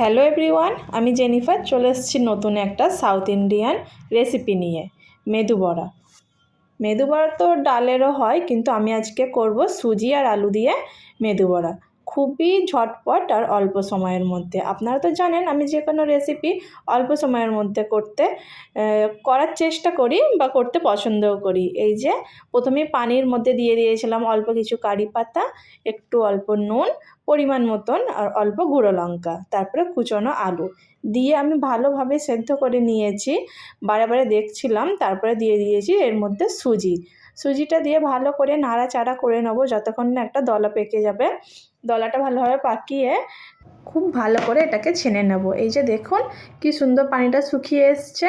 Hello everyone, আমি Jennifer, চলে এসেছি নতুন একটা সাউথ ইন্ডিয়ান রেসিপি নিয়ে, মেদু বড়া। মেদু বড়া তো ডালেরও হয়, কিন্তু আমি আজকে করব সুজি আর আলু দিয়ে মেদু বড়া। খুবই ঝটপট আর অল্প সময়ের মধ্যে। আপনারা তো জানেন, আমি যে কোনো রেসিপি অল্প সময়ের মধ্যে করতে করার চেষ্টা করি বা করতে পছন্দও করি। এই যে, প্রথমে পানির মধ্যে দিয়ে দিয়েছিলাম অল্প কিছু কারি পাতা, একটু অল্প নুন, পরিমাণ মতন আর অল্প গুঁড়ো লঙ্কা, তারপরে কুচনো আলু। দিয়ে আমি ভালোভাবে সেদ্ধ করে নিয়েছি, বারে বারে দেখছিলাম, তারপরে দিয়ে দিয়েছি এর মধ্যে সুজি। সুজিটা দিয়ে ভালো করে নাড়াচাড়া করে নেব যতক্ষণ না একটা দলা পেকে যাবে। দলাটা ভালোভাবে পাকিয়ে খুব ভালো করে এটাকে ছেনে নেব। এই যে দেখুন কি সুন্দর পানিটা শুকিয়ে এসছে,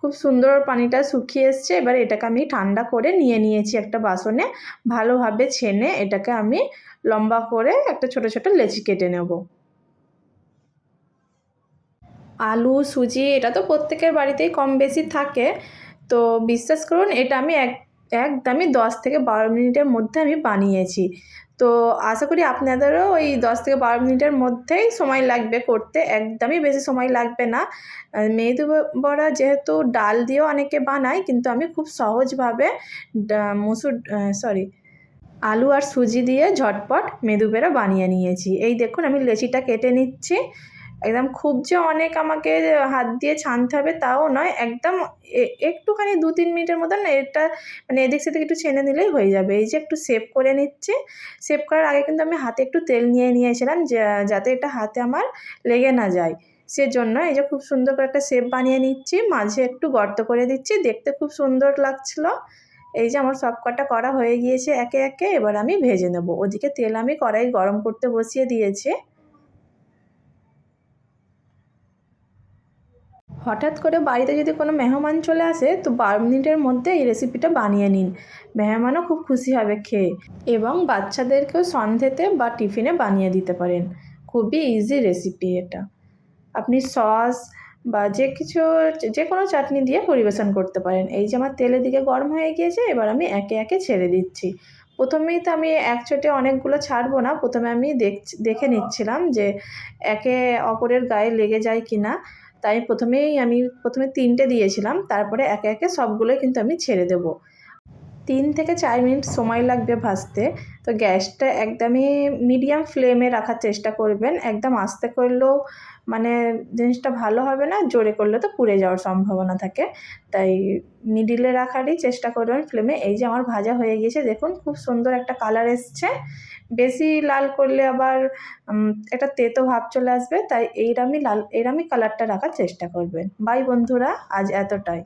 খুব সুন্দর পানিটা শুকিয়ে এসছে। এবার এটাকে আমি ঠান্ডা করে নিয়ে নিয়েছি একটা বাসনে। ভালোভাবে ছেনে এটাকে আমি লম্বা করে একটা ছোট ছোট লেচি কেটে নেব। আলু, সুজি, এটা তো প্রত্যেকের বাড়িতেই কম বেশি থাকে। তো বিশ্বাস করুন, এটা আমি এক একদমই দশ থেকে বারো মিনিটের মধ্যে আমি বানিয়েছি। তো আশা করি আপনাদেরও ওই দশ থেকে বারো মিনিটের মধ্যেই সময় লাগবে করতে। একদমই বেশি সময় লাগবে না। মেদু বড়া যেহেতু ডাল দিয়েও অনেকে বানায়, কিন্তু আমি খুব সহজভাবে মুসুর সরি আলু আর সুজি দিয়ে ঝটপট মেদু বেড়া বানিয়ে নিয়েছি। এই দেখুন আমি লেচিটা কেটে নিচ্ছি। একদম খুব যে অনেক আমাকে হাত দিয়ে ছানতে হবে তাও নয়, একদম একটুখানি দু তিন মিনিটের মতন এটা মানে এদিক সেদিক একটু ছেনে নিলেই হয়ে যাবে। এই যে একটু সেভ করে নিচ্ছি সেভ করার আগে কিন্তু আমি হাতে একটু তেল নিয়ে নিয়েছিলাম যাতে এটা হাতে আমার লেগে না যায়। সেজন্য এই যে খুব সুন্দর করে একটা শেপ বানিয়ে নিচ্ছি, মাঝে একটু গর্ত করে দিচ্ছি, দেখতে খুব সুন্দর লাগছিল। এই যে আমার সব কটা করা হয়ে গিয়েছে একে একে, এবার আমি ভেজে নেব। ওদিকে তেল আমি কড়াই গরম করতে বসিয়ে দিয়েছি। হঠাৎ করে বাড়িতে যদি কোনো মেহমান চলে আসে, তো বারো মিনিটের মধ্যে এই রেসিপিটা বানিয়ে নিন। মেহমানও খুব খুশি হবে খেয়ে এবং বাচ্চাদেরকেও সন্ধেতে বা টিফিনে বানিয়ে দিতে পারেন। খুবই ইজি রেসিপি এটা। আপনি সস বা যে কিছু, যে কোনো চাটনি দিয়ে পরিবেশন করতে পারেন। এই যে আমার তেলের দিকে গরম হয়ে গিয়েছে, এবার আমি একে একে ছেড়ে দিচ্ছি। প্রথমেই তো আমি এক চোটে অনেকগুলো ছাড়বো না। প্রথমে আমি দেখে নিচ্ছিলাম যে একে অপরের গায়ে লেগে যায় কি না তাই প্রথমেই আমি প্রথমে তিনটে দিয়েছিলাম তারপরে একে একে সবগুলোই কিন্তু আমি ছেড়ে দেবো। তিন থেকে চার মিনিট সময় লাগবে ভাজতে। তো গ্যাসটা একদমই মিডিয়াম ফ্লেমে রাখার চেষ্টা করবেন। একদম আস্তে করলেও মানে জিনিসটা ভালো হবে না, জোরে করলে তো পুড়ে যাওয়ার সম্ভাবনা থাকে। তাই মিডিলে রাখারই চেষ্টা করবেন ফ্লেমে এই যে আমার ভাজা হয়ে গিয়েছে, দেখুন খুব সুন্দর একটা কালার এসছে। বেশি লাল করলে আবার একটা তেতো ভাব চলে আসবে। তাই এইরামই লাল, এইরামই কালারটা রাখার চেষ্টা করবেন। বাই বন্ধুরা, আজ এতটাই।